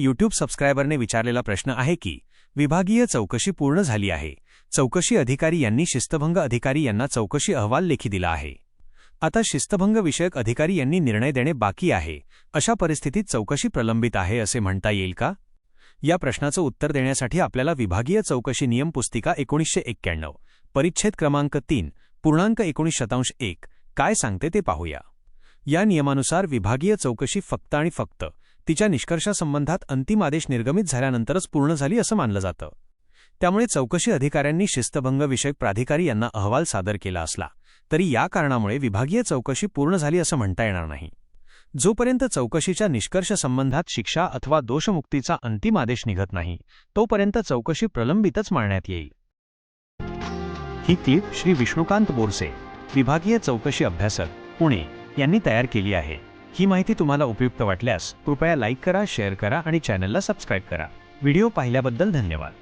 YouTube सबस्क्रायबरने विचारलेला प्रश्न आहे की विभागीय चौकशी पूर्ण झाली आहे. चौकशी अधिकारी यांनी शिस्तभंग अधिकारी यांना चौकशी अहवाल लेखी दिला आहे. आता शिस्तभंग विषयक अधिकारी यांनी निर्णय देणे बाकी आहे. अशा परिस्थितीत चौकशी प्रलंबित आहे असे म्हणता येईल का? या प्रश्नाचं उत्तर देण्यासाठी आपल्याला विभागीय चौकशी नियम पुस्तिका एकोणीसशे एक्क्याण्णव परिच्छेद क्रमांक तीन पूर्णांक एकोणीस शतांश एक काय सांगते ते पाहूया. या नियमानुसार विभागीय चौकशी फक्त आणि फक्त तिच्या निष्कर्षासंबंधात अंतिम आदेश निर्गमित झाल्यानंतरच पूर्ण झाली असं मानलं जातं. त्यामुळे चौकशी अधिकाऱ्यांनी शिस्तभंग विषयक प्राधिकारी यांना अहवाल सादर केला असला तरी या कारणामुळे विभागीय चौकशी पूर्ण झाली असं म्हणता येणार नाही. जोपर्यंत चौकशीच्या निष्कर्षसंबंधात शिक्षा अथवा दोषमुक्तीचा अंतिम आदेश निघत नाही तोपर्यंत चौकशी प्रलंबितच मानण्यात येईल. ही क्लिप श्री विष्णुकांत बोरसे विभागीय चौकशी अभ्यासक पुणे यांनी तयार केली आहे. ही माहिती तुम्हाला उपयुक्त वाटल्यास कृपया लाईक करा शेअर करा आणि चॅनलला सबस्क्राईब करा. व्हिडिओ पाहिल्याबद्दल धन्यवाद.